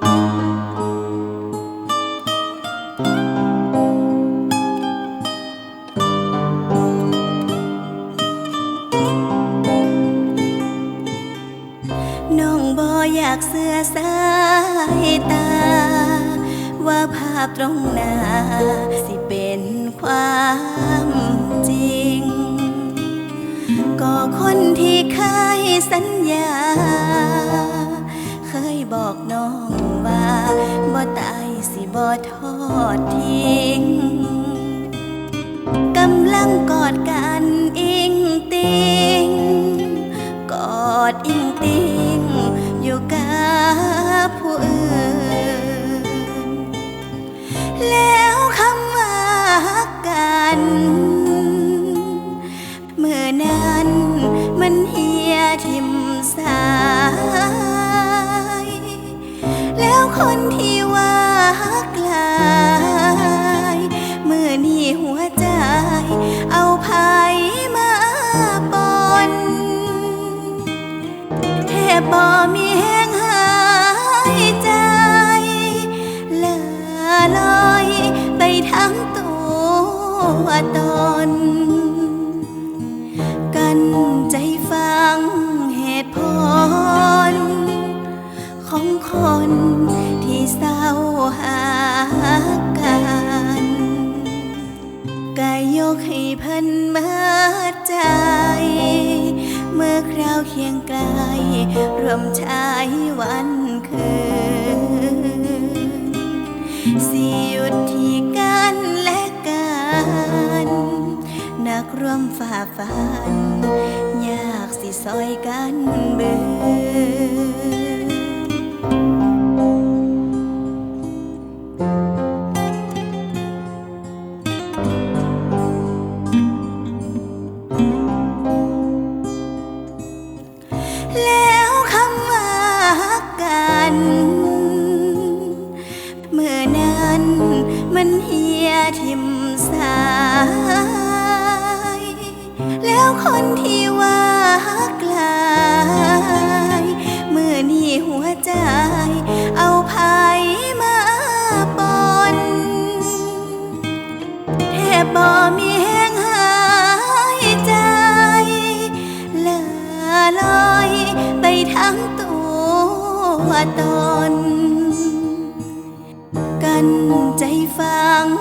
น้องบ่อยากเสือสายตา ว่าภาพตรงหน้าสิเป็นความจริง ก็คนที่เคยสัญญา บอกน้องว่าบ่ตายสิบ่ทอดทิ้งกำลังกอดกันอิงติงกอดอิงติงอยู่กับผู้อื่น แล้วคำว่ากัน เมื่อนั้นมันเฮียทิมสา แล้วคนที่ว่าฮักลายเมื่อนี้หัวใจ เอาภัยมาปนแทบบ่มีแห้งหายใจลาลอยไปทั้งตัวตน พันเมื่อใจ เมื่อคราวเคียงไกลรวมใช้วันคืนสิหยุดที่กันและกันนักร่วมฝ่าฟัน ยากสิซอยกันเบือ ทิมสาย แล้วคนที่ว่าฮักลายเมื่อนี้หัวใจ เอาภัยมาปนแทบบ่มีแห้งหายใจลาลอยไปทั้งตัวตนกันใจฟัง